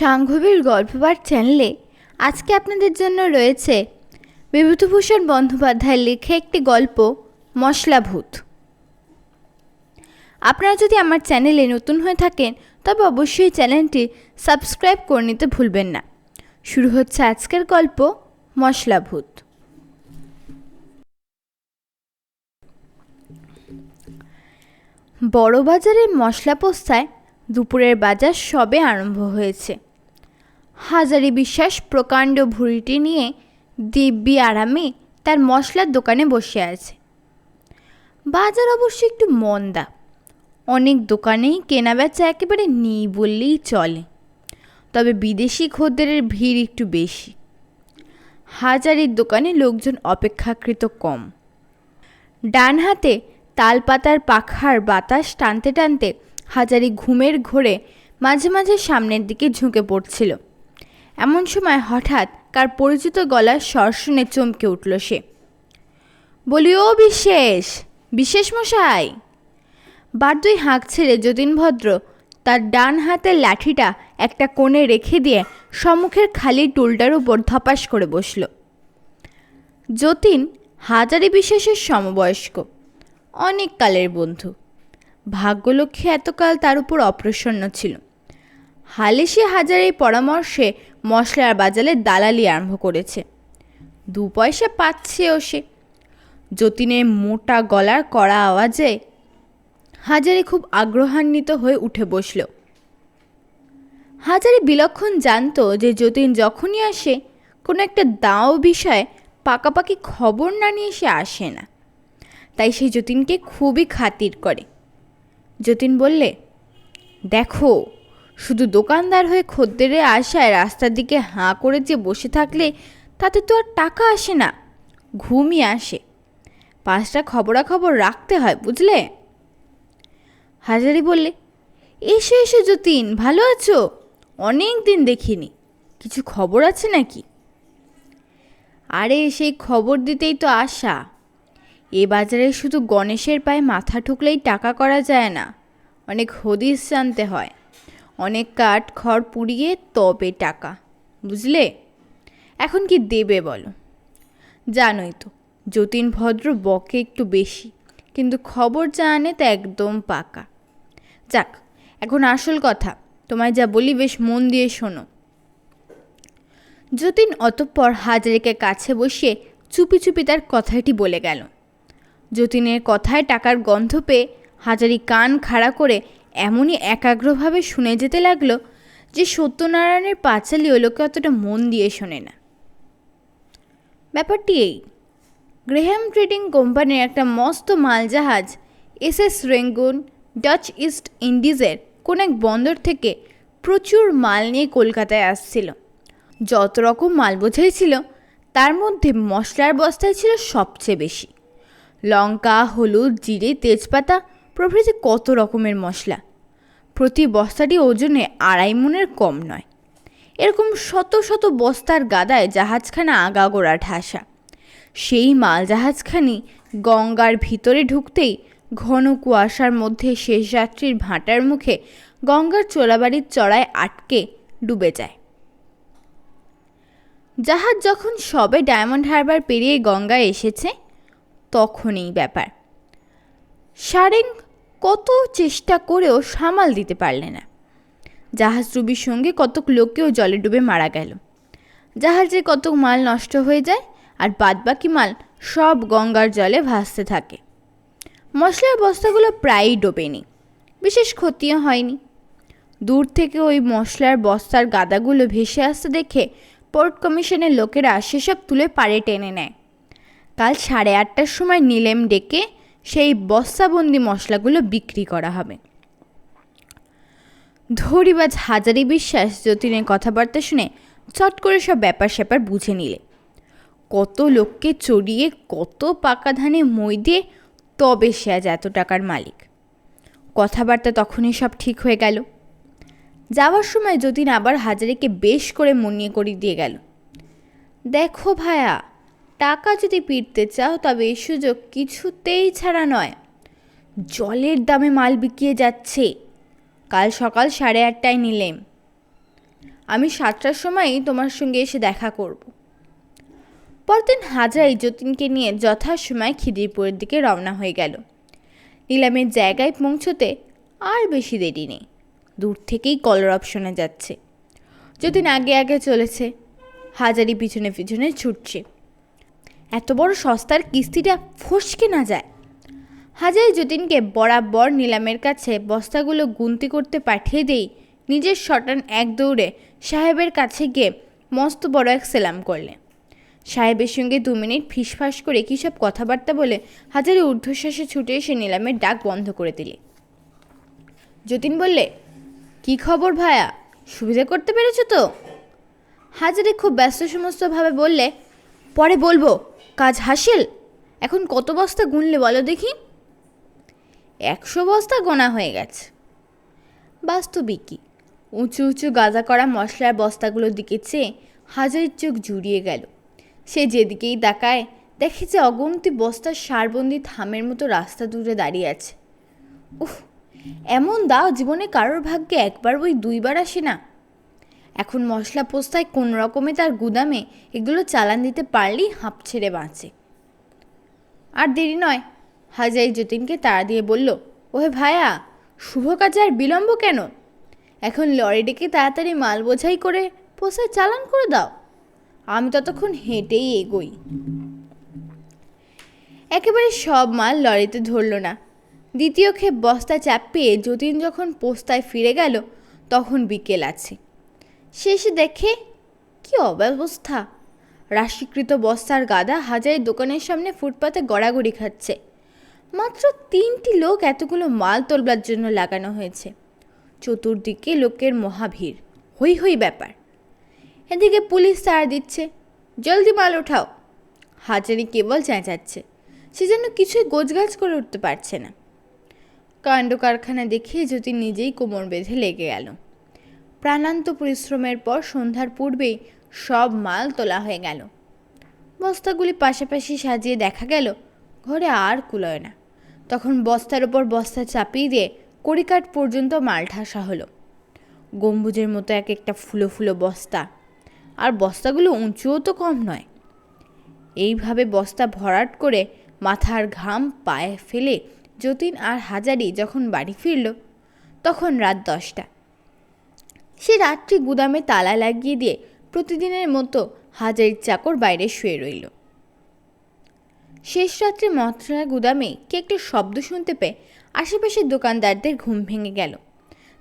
সাংঘবীর গল্পপাঠ চ্যানেলে আজকে আপনাদের জন্য রয়েছে বিভূতিভূষণ বন্দ্যোপাধ্যায়ের লেখা একটি গল্প, মশলাভূত। আপনারা যদি আমার চ্যানেলে নতুন হয়ে থাকেন, তবে অবশ্যই চ্যানেলটি সাবস্ক্রাইব করে নিতে ভুলবেন না। শুরু হচ্ছে আজকের গল্প, মশলাভূত। বড়বাজারের মশলা পোস্তায় দুপুরের বাজার সবে আরম্ভ হয়েছে। হাজারি বিশ্বাস প্রকাণ্ড ভুঁড়িটি নিয়ে দিব্যি আরামে তার মশলার দোকানে বসে আছে। বাজার অবশ্য একটু মন্দা। অনেক দোকানেই কেনা বেচা একেবারে নেই বললেই চলে। তবে বিদেশি খদ্দেরের ভিড় একটু বেশি। হাজারির দোকানে লোকজন অপেক্ষাকৃত কম। ডান হাতে তালপাতার পাখার বাতাস টানতে টানতে হাজারি ঘুমের ঘোরে মাঝে মাঝে সামনের দিকে ঝুঁকে পড়ছিল। এমন সময় হঠাৎ কার পরিচিত গলার স্বর শুনে চমকে উঠল সে। বলি ও বিশেষ বিশেষ মশাই? বারদুই হাঁক ছেড়ে যতীন ভদ্র তার ডান হাতের লাঠিটা একটা কোণে রেখে দিয়ে সম্মুখের খালি টুলটার উপর ধপাস করে বসল। যতীন হাজারি বিশেষের সমবয়স্ক, অনেক কালের বন্ধু। ভাগ্যলক্ষ্মী এতকাল তার উপর অপ্রসন্ন ছিল। হালে সে হাজারের পরামর্শে মশলার বাজারে দালালি আরম্ভ করেছে। দু পয়সা পাচ্ছেও সে। যতীনের মোটা গলার কড়া আওয়াজে হাজারে খুব আগ্রহান্বিত হয়ে উঠে বসল। হাজারে বিলক্ষণ জানতো যে যতীন যখনই আসে, কোনো একটা দাও বিষয়ে পাকাপাকি খবর না নিয়ে সে আসে না। তাই সে যতীনকে খুবই খাতির করে। যতীন বললে, দেখো শুধু দোকানদার হয়ে খদ্দেরে আসায় রাস্তার দিকে হাঁ করে যে বসে থাকলে, তাতে তো আর টাকা আসে না, ঘুমই আসে। পাঁচটা খবরাখবর রাখতে হয়, বুঝলে? হাজারি বললে, এসো এসো যতীন, ভালো আছো? অনেক দিন দেখিনি। কিছু খবর আছে নাকি? আরে, সেই খবর দিতেই তো আসা এ বাজারে শুধু গণেশের পায়ে মাথা ঠুকলেই টাকা করা যায় না, অনেক হদিস জানতে হয়। অনেক কাঠ খড় পুড়িয়ে তবে টাকা, বুঝলে? এখন কি দেবে বলো? জানোই তো, যতীন ভদ্র বকে একটু বেশি, কিন্তু খবর আনে তা একদম পাকা। যাক, এখন আসল কথা, তোমায় যা বলি বেশ মন দিয়ে শোনো। যতীন অতঃপর হাজারিকে কাছে বসিয়ে চুপি চুপি তার কথাটি বলে গেল। যতীনের কথায় টাকার গন্ধ পেয়ে হাজারি কান খাড়া করে এমনই একাগ্রভাবে শুনে যেতে লাগল যে সত্যনারায়ণের পাঁচালি ওই লোকে অতটা মন দিয়ে শোনে না। ব্যাপারটি এই, গ্রেহাম ট্রেডিং কোম্পানির একটা মস্ত মালজাহাজ S S Rangoon, Dutch East ইন্ডিজের কোন এক বন্দর থেকে প্রচুর মাল নিয়ে কলকাতায় আসছিল। যত রকম মাল বোঝাই ছিল, তার মধ্যে মশলার বস্তায় ছিল সবচেয়ে বেশি। লঙ্কা, হলুদ, জিরে, তেজপাতা প্রভৃতি কত রকমের মশলা। প্রতি বস্তাটি ওজনে আড়াই মনের কম নয়। এরকম শত শত বস্তার গাদায় জাহাজখানা আগাগোড়া ঠাসা। সেই মাল জাহাজখানি গঙ্গার ভিতরে ঢুকতেই ঘন কুয়াশার মধ্যে শেষ যাত্রীর ভাঁটার মুখে গঙ্গার চোরাবাড়ির চড়ায় আটকে ডুবে যায়। জাহাজ যখন সবে ডায়মন্ড হারবার পেরিয়ে গঙ্গায় এসেছে, তখনই ব্যাপার। সারেং কত চেষ্টা করেও সামাল দিতে পারলে না। জাহাজ ডুবির সঙ্গে কতক লোককেও জলে ডুবে মারা গেল। জাহাজে কতক মাল নষ্ট হয়ে যায় আর বাদবাকি মাল সব গঙ্গার জলে ভাসতে থাকে। মশলার বস্তাগুলো প্রায়ই ডোবেনি, বিশেষ ক্ষতিও হয়নি। দূর থেকে ওই মশলার বস্তার গাদাগুলো ভেসে আসতে দেখে পোর্ট কমিশনের লোকেরা সেসব তুলে পাড়ে টেনে নেয়। কাল সাড়ে আটটার সময় নিলেম ডেকে সেই বস্তাবন্দি মশলাগুলো বিক্রি করা হবে। ধরিবাজ হাজারি বিশ্বাস যতীনের কথাবার্তা শুনে চট করে সব ব্যাপার স্যাপার বুঝে নিলে। কত লোককে চড়িয়ে, কত পাকা ধানে মই দিয়ে তবে সে আজ এত টাকার মালিক। কথাবার্তা তখনই সব ঠিক হয়ে গেল। যাওয়ার সময় যতীন আবার হাজারিকে বেশ করে মনিয়ে করে দিয়ে গেল। দেখো ভায়া টাকা যদি পিটতে চাও, তবে এই সুযোগ কিছুতেই ছাড়া নয়। জলের দামে মাল বিকিয়ে যাচ্ছে। কাল সকাল সাড়ে আটটায় নিলেম। আমি সাতটার সময়ই তোমার সঙ্গে এসে দেখা করব। পরদিন হাজরাই যতীনকে নিয়ে যথাসময় খিদিরপুরের দিকে রওনা হয়ে গেল। নিলামের জায়গায় পৌঁছতে আর বেশি দেরি নেই। দূর থেকেই কলরব শোনা যাচ্ছে। যতীন আগে আগে চলেছে, হাজারি পিছনে পিছনে ছুটছে। এত বড় সস্তার কিস্তিটা ফসকে না যায়। হাজারি যতীনকে বরাবর নিলামের কাছে বস্তাগুলো গুনতি করতে পাঠিয়ে দেই, নিজের শটান এক দৌড়ে সাহেবের কাছে গিয়ে মস্ত বড় এক সেলাম করলে। সাহেবের সঙ্গে দু মিনিট ফিসফাস করে কী সব কথাবার্তা বলে হাজারি ঊর্ধ্বশ্বাসে ছুটে এসে নিলামের ডাক বন্ধ করে দিলে। যতীন বললে, কি খবর ভায়া? সুবিধা করতে পেরেছ তো? হাজারি খুব ব্যস্ত সমস্তভাবে বললে, পরে বলব। কাজ হাসিল? এখন কত বস্তা গুনলে বলো দেখি। একশো বস্তা গোনা হয়ে গেছে। বাস্তবিকই। উঁচু উঁচু গাঁজা করা মশলার বস্তাগুলোর দিকে চেয়ে হাজারের চোখ জুড়িয়ে গেল। সে যেদিকেই তাকায়, দেখে যে অগন্তি বস্তার সারবন্দি থামের মতো রাস্তা দূরে দাঁড়িয়ে আছে। উফ, এমন দাও জীবনে কারোর ভাগ্যে একবার ওই দুইবার আসে না। এখন মশলা পোস্তায় কোন রকমে তার গুদামে এগুলো চালান দিতে পারলেই হাঁপ ছেড়ে বাঁচে। আর দেরি নয় হাজাই যতীনকে তাড়া দিয়ে বলল, ওহে ভায়া, শুভ কাজে আর বিলম্ব কেন? এখন লরি ডেকে তাড়াতাড়ি মাল বোঝাই করে পোস্তায় চালান করে দাও। আমি ততক্ষণ হেঁটেই এগোই। একেবারে সব মাল লরিতে ধরল না। দ্বিতীয় ক্ষেপ বস্তা চাপিয়ে যতীন যখন পোস্তায় ফিরে গেল, তখন বিকেল আছে। শেষে দেখে কি অব্যবস্থা? রাশিকৃত বস্তার গাদা হাজারের দোকানের সামনে ফুটপাতে গড়াগড়ি খাচ্ছে। মাত্র তিনটি লোক এতগুলো মাল তোলবার জন্য লাগানো হয়েছে। চতুর্দিকে লোকের মহাভিড়। হই হই ব্যাপার। এদিকে পুলিশ তাড়া দিচ্ছে, জলদি মাল ওঠাও। হাজারি কেবল চেঁচাচ্ছে, সে যেন কিছুই গোছগাছ করে উঠতে পারছে না। কাণ্ড কারখানা দেখে যদি নিজেই কোমর বেঁধে লেগে গেল। প্রাণান্ত পরিশ্রমের পর সন্ধ্যার পূর্বেই সব মাল তোলা হয়ে গেল। বস্তাগুলি পাশাপাশি সাজিয়ে দেখা গেল, ঘরে আর কুলয় না। তখন বস্তার ওপর বস্তা চাপিয়ে দিয়ে কড়িকাঠ পর্যন্ত মাল ঠাসা হলো। গম্বুজের মতো এক একটা ফুলো ফুলো বস্তা। আর বস্তাগুলো উঁচুও তো কম নয়। এইভাবে বস্তা ভরাট করে মাথার ঘাম পায়ে ফেলে যতীন আর হাজারি যখন বাড়ি ফিরল, তখন রাত দশটা। সে রাত্রি গুদামে তালা লাগিয়ে দিয়ে প্রতিদিনের মতো হাজারির চাকর বাইরে শুয়ে রইল। শেষ রাত্রে মথরা গুদামে কে একটা শব্দ শুনতে পেয়ে আশেপাশের দোকানদারদের ঘুম ভেঙে গেল।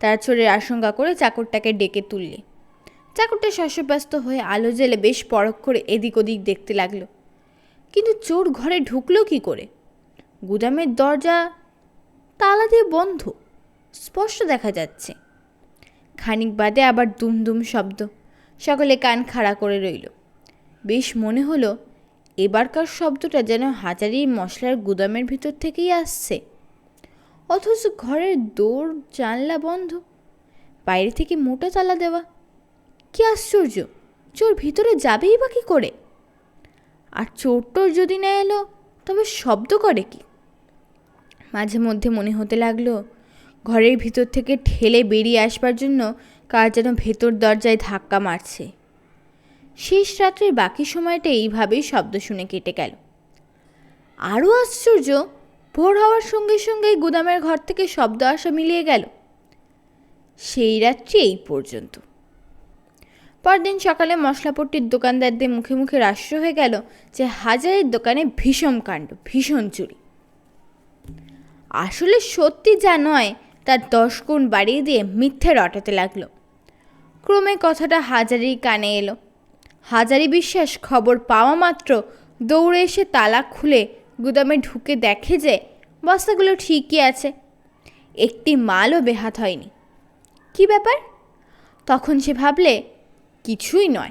তারা চোরের আশঙ্কা করে চাকরটাকে ডেকে তুললে। চাকরটা শস্যব্যস্ত হয়ে আলো জেলে বেশ পরখ করে এদিক ওদিক দেখতে লাগল। কিন্তু চোর ঘরে ঢুকলো কি করে? গুদামের দরজা, তালা দিয়ে বন্ধ। স্পষ্ট দেখা যাচ্ছে। খানিক বাদে আবার দুমদুম শব্দ। সকলে কান খাড়া করে রইল। বেশ মনে হলো, এবারকার শব্দটা যেন হাজারি মশলার গুদামের ভিতর থেকেই আসছে। অথচ ঘরের দৌড় জানলা বন্ধ, বাইরে থেকে মোটা তালা দেওয়া। কি আশ্চর্য, চোর ভিতরে যাবেই বা কী করে? আর চোর টোর যদি না এলো, তবে শব্দ করে কি? মাঝে মধ্যে মনে হতে লাগল ঘরের ভিতর থেকে ঠেলে বেরিয়ে আসবার জন্য কার যেন ভেতর দরজায় ধাক্কা মারছে। শেষ রাত্রের বাকি সময়টা এইভাবেই শব্দ শুনে কেটে গেল। আরও আশ্চর্য, ভোর হওয়ার সঙ্গে সঙ্গেই গুদামের ঘর থেকে শব্দ আসা মিলিয়ে গেল। সেই রাত্রি এই পর্যন্ত। পরদিন সকালে মশলাপট্টির দোকানদারদের মুখে মুখে রাষ্ট্র হয়ে গেল যে হাজারের দোকানে ভীষণ কাণ্ড, ভীষণ চুরি। আসলে সত্যি যা নয় তার দশ গুণ বাড়িয়ে দিয়ে মিথ্যে রটাতে লাগল। ক্রমে কথাটা হাজারি কানে এলো। হাজারি বিশ্বাস খবর পাওয়া মাত্র দৌড়ে এসে তালা খুলে গুদামে ঢুকে দেখে যে বস্তাগুলো ঠিকই আছে। একটি মালও বেহাত হয়নি। কি ব্যাপার? তখন সে ভাবলে, কিছুই নয়।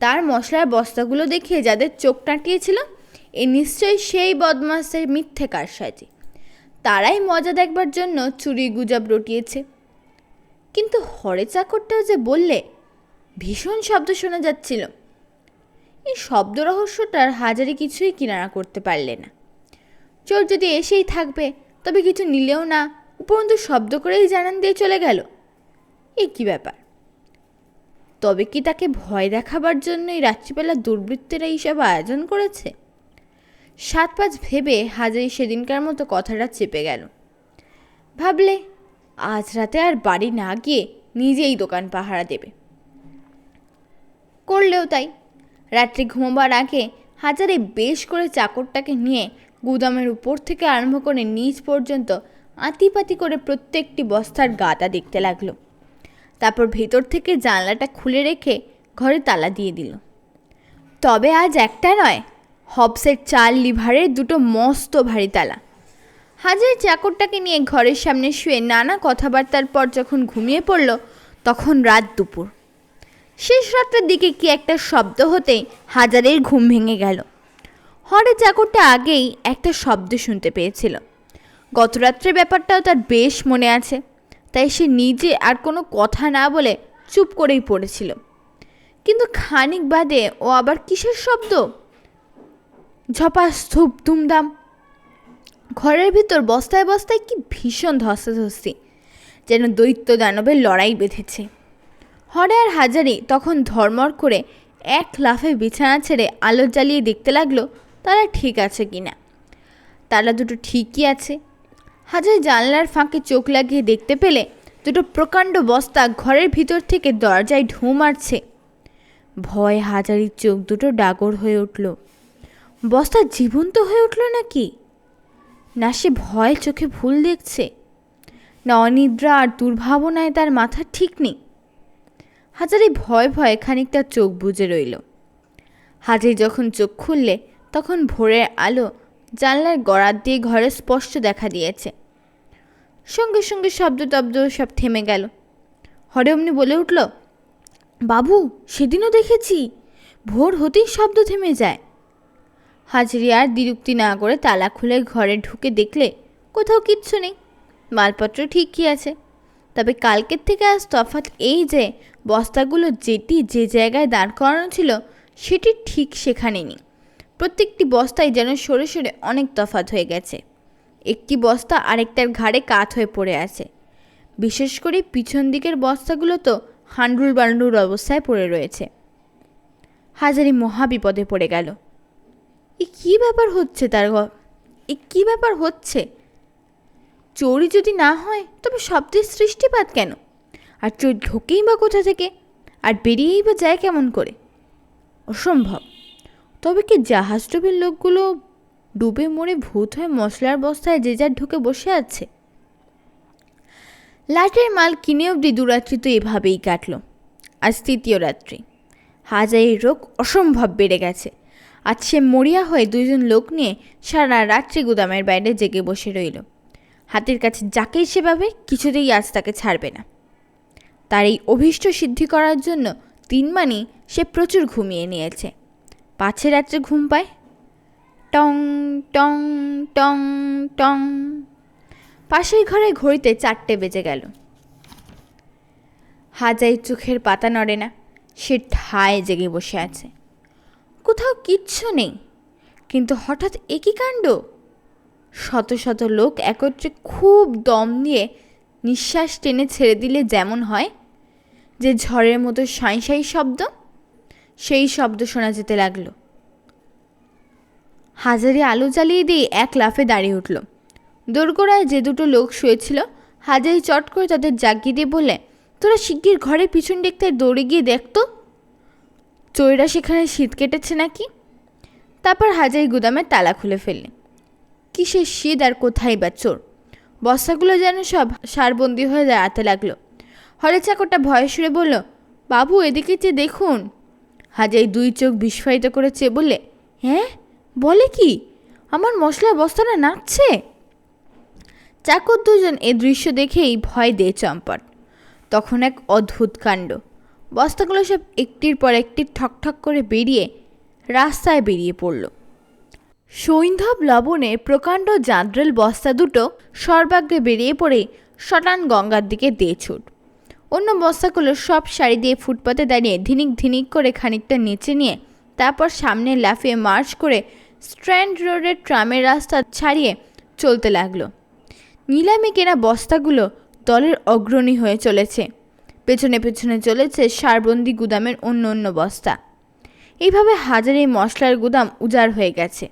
তার মশলার বস্তাগুলো দেখে যাদের চোখ টাঁটিয়েছিল, এ নিশ্চয়ই সেই বদমাসের মিথ্যে কারসাজি। তারাই মজা দেখবার জন্য চুরি গুজব রটিয়েছে। কিন্তু হরে চাকরটাও যে বললে ভীষণ শব্দ শোনা যাচ্ছিল। এই শব্দ রহস্যটার হাজারে কিছুই কিনারা করতে পারলে না। চোর যদি এসেই থাকবে, তবে কিছু নিলেও না, উপরন্তু শব্দ করেই জানান দিয়ে চলে গেল। এই কী ব্যাপার? তবে কি তাকে ভয় দেখাবার জন্যই রাত্রিবেলা দুর্বৃত্তেরা এইসব আয়োজন করেছে? সাত পাঁচ ভেবে হাজারি সেদিনকার মতো কথাটা চেপে গেল। ভাবলে, আজ রাতে আর বাড়ি না গিয়ে নিজেই দোকান পাহারা দেবে। করলেও তাই। রাত্রি ঘুমোবার আগে হাজারে বেশ করে চাকরটাকে নিয়ে গুদামের উপর থেকে আরম্ভ করে নিচ পর্যন্ত আতিপাতি করে প্রত্যেকটি বস্তার গাটা দেখতে লাগল। তারপর ভেতর থেকে জানলাটা খুলে রেখে ঘরে তালা দিয়ে দিল। তবে আজ একটা নয় হবসের চার লিভারের দুটো মস্ত ভারী তালা। হাজার চাকরটাকে নিয়ে ঘরের সামনে শুয়ে নানা কথাবার্তার পর যখন ঘুমিয়ে পড়ল, তখন রাত দুপুর। শেষ রাতের দিকে কি একটা শব্দ হতেই হাজারের ঘুম ভেঙে গেল। হঠাৎ চাকরটা আগেই একটা শব্দ শুনতে পেয়েছিল। গত রাত্রের ব্যাপারটাও তার বেশ মনে আছে, তাই সে নিজে আর কোনো কথা না বলে চুপ করেই পড়েছিল। কিন্তু খানিক বাদে ও আবার কিসের শব্দ? ঝপা স্থুপ দুমদাম ঘরের ভিতর বস্তায় বস্তায় কি ভীষণ ধস্তাধস্তি, যেন দৈত্য দানবের লড়াই বেঁধেছে। হরে আর হাজারি তখন ধর্মর করে এক লাফে বিছানা ছেড়ে আলো জ্বালিয়ে দেখতে লাগল, তারা ঠিক আছে কিনা। তারা দুটো ঠিকই আছে। হাজারি জানলার ফাঁকে চোখ লাগিয়ে দেখতে পেলে দুটো প্রকাণ্ড বস্তা ঘরের ভিতর থেকে দরজায় ঢু মারছে। ভয় হাজারির চোখ দুটো ডাগর হয়ে উঠল। বস্তা জীবন্ত হয়ে উঠল নাকি? না, সে ভয় চোখে ভুল দেখছে। না, অনিদ্রা আর দুর্ভাবনায় তার মাথা ঠিক নেই। হাজারি ভয় ভয়ে খানিকটা চোখ বুজে রইল। হাজারি যখন চোখ খুললে, তখন ভোরের আলো জানলার গড়ার দিয়ে ঘরে স্পষ্ট দেখা দিয়েছে। সঙ্গে সঙ্গে শব্দ টব্দ সব থেমে গেল। হরে অমনি বলে উঠল, বাবু, সেদিনও দেখেছি। ভোর হতেই শব্দ থেমে যায়। হাজিরি আর দ্বিরুক্তি না করে তালা খুলে ঘরে ঢুকে দেখলে কোথাও কিচ্ছু নেই। মালপত্র ঠিকই আছে। তবে কালকের থেকে আজ তফাৎ এই যে বস্তাগুলো যেটি যে জায়গায় দাঁড় করানো ছিল, সেটি ঠিক সেখানে নেই। প্রত্যেকটি বস্তায় যেন সরে সরে অনেক তফাৎ হয়ে গেছে। একটি বস্তা আরেকটার ঘাড়ে কাত হয়ে পড়ে আছে। বিশেষ করে পিছন দিকের বস্তাগুলো তো হান্ডুল বান্ডুর অবস্থায় পড়ে রয়েছে। হাজারি মহা বিপদে পড়ে গেল। এ কী ব্যাপার হচ্ছে তার এ কী ব্যাপার হচ্ছে? চোরই যদি না হয়, তবে শব্দের সৃষ্টিপাত কেন? আর চোর ঢোকেই বা কোথা থেকে? আর বেরিয়েই বা যায় কেমন করে? অসম্ভব। তবে কি জাহাজ লোকগুলো ডুবে মরে ভূত হয়ে মশলার বস্তায় যে যার ঢুকে বসে আছে? লাটের মাল কিনে অবধি দুরাত্রি তো এভাবেই কাটল। আজ তৃতীয় রাত্রি। হাজারের রোগ অসম্ভব বেড়ে গেছে। আজ সে মরিয়া হয়ে দুজন লোক নিয়ে সারা রাত্রি গুদামের বাইরে জেগে বসে রইল। হাতের কাছে যাকেই সে পাবে কিছুতেই আজ তাকে ছাড়বে না। তার এই অভীষ্ট সিদ্ধি করার জন্য তিন মানি সে প্রচুর ঘুমিয়ে নিয়েছে। পাছে রাত্রে ঘুম পায়। টং টং টং টং। পাশের ঘরে ঘড়িতে চারটে বেজে গেল। হাজাই চোখের পাতা নড়ে না। সে ঠায় জেগে বসে আছে। কোথাও কিচ্ছু নেই। কিন্তু হঠাৎ একই কাণ্ড? শত শত লোক একত্রে খুব দম দিয়ে নিঃশ্বাস টেনে ছেড়ে দিলে যেমন হয়। যে ঝড়ের মতো সাঁই সাঁই শব্দ, সেই শব্দ শোনা যেতে লাগল। হাজারে আলো জ্বালিয়ে দিয়ে এক লাফে দাঁড়িয়ে উঠল। দোরগোড়ায় যে দুটো লোক শুয়েছিল, হাজারি চট করে তাদের জাগিয়ে দিয়ে বললে, তোরা শিগগির ঘরে পিছন দেখতে দৌড়ে গিয়ে দেখতো চোরেরা সেখানে শীত কেটেছে নাকি? তারপর হাজারি গুদামের তালা খুলে ফেললে। কিসের শীত আর কোথায় বা চোর? বস্তাগুলো যেন সব সারবন্দি হয়ে দাঁড়াতে লাগল। হরে চাকরটা ভয়ে সুরে বলল, বাবু, এদিকে চেয়ে দেখুন। হাজারি দুই চোখ বিস্ফারিত করে চেয়ে বললে হ্যাঁ? বলে কি? আমার মশলার বস্তাটা নাচছে চাকর দুজন এ দৃশ্য দেখেই ভয় দিয়ে চম্পট। তখন এক অদ্ভুত কাণ্ড। বস্তাগুলো সব একটির পর একটি ঠকঠক করে বেরিয়ে রাস্তায় বেরিয়ে পড়ল। সৈন্ধব লবণে প্রকাণ্ড জাদ্রেল বস্তা দুটো সর্বাগ্রে বেরিয়ে পড়ে শটান গঙ্গার দিকে দিয়ে ছুট। অন্য বস্তাগুলো সব শাড়ি দিয়ে ফুটপাতে দাঁড়িয়ে ধিনিক ধিনিক করে খানিকটা নিচে নিয়ে তারপর সামনে লাফিয়ে মার্চ করে স্ট্র্যান্ড রোডের ট্রামের রাস্তা ছাড়িয়ে চলতে লাগল। নিলামে কেনা বস্তাগুলো দলের অগ্রণী হয়ে চলেছে। পেছনে পেছনে চলেছে সারবন্দি গুদামের অন্য অন্য বস্তা। এইভাবে হাজারে মশলার গুদাম উজাড় হয়ে গেছে।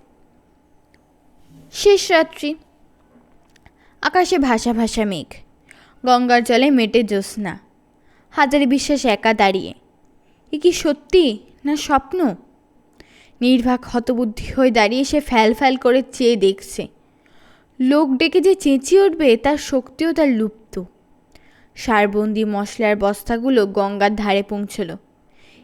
শেষ রাত্রি। আকাশে ভাসা ভাসা মেঘ। গঙ্গার জলে মেটে জ্যোৎস্না। হাজারে বিশ্বাস একা দাঁড়িয়ে। এ কি সত্যি না স্বপ্ন? নির্বাক হতবুদ্ধি হয়ে দাঁড়িয়ে সে ফ্যাল ফ্যাল করে চেয়ে দেখছে। লোক ডেকে যে চেঁচিয়ে উঠবে, তার শক্তিও তার লুপ্ত সারবন্দি মশলার বস্তাগুলো গঙ্গার ধারে পৌঁছল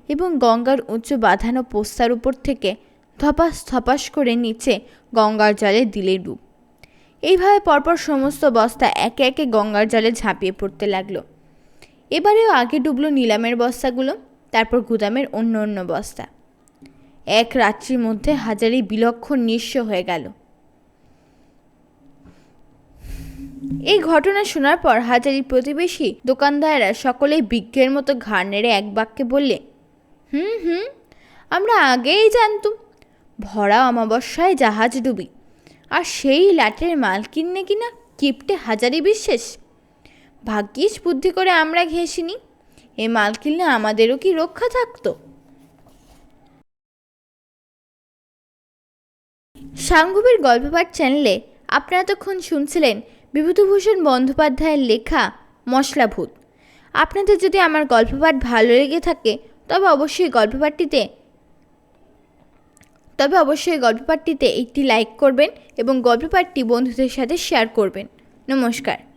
এবং গঙ্গার উঁচু বাঁধানো পোস্তার উপর থেকে ধপাস ধপাস করে নিচে গঙ্গার জলে দিলে ডুব এইভাবে পরপর সমস্ত বস্তা একে একে গঙ্গার জলে ঝাঁপিয়ে পড়তে লাগল। এবারেও আগে ডুবলো নিলামের বস্তাগুলো, তারপর গুদামের অন্য অন্য বস্তা। এক রাত্রির মধ্যে হাজারি বিলক্ষণ নিঃস্ব হয়ে গেল। এই ঘটনা শোনার পর হাজারি প্রতিবেশী দোকানদাররা সকলেই বিজ্ঞের মতো ঘাড় নেড়ে এক বাক্যে বললে, হুম হুম, আমরা আগেই জানতুম, ভরা অমাবস্যায় জাহাজ ডুবি, আর সেই লাটের মাল কিনে কিনা কিপটে হাজারি বিশ্বাস। ভাগ্যিস বুদ্ধি করে আমরা ঘেঁষিনি এ মাল কিনলে আমাদেরও কি রক্ষা থাকতো? সাঙ্গবীর গল্পপাঠ চ্যানেলে আপনারা তখন শুনছিলেন বিভূতিভূষণ বন্দ্যোপাধ্যায়ের লেখা মশলাভূত। আপনাদের যদি আমার গল্পপাঠ ভালো লেগে থাকে, তবে অবশ্যই গল্পপাঠটিতে তবে অবশ্যই গল্পপাঠটিতে একটি লাইক করবেন এবং গল্পপাঠটি বন্ধুদের সাথে শেয়ার করবেন। নমস্কার।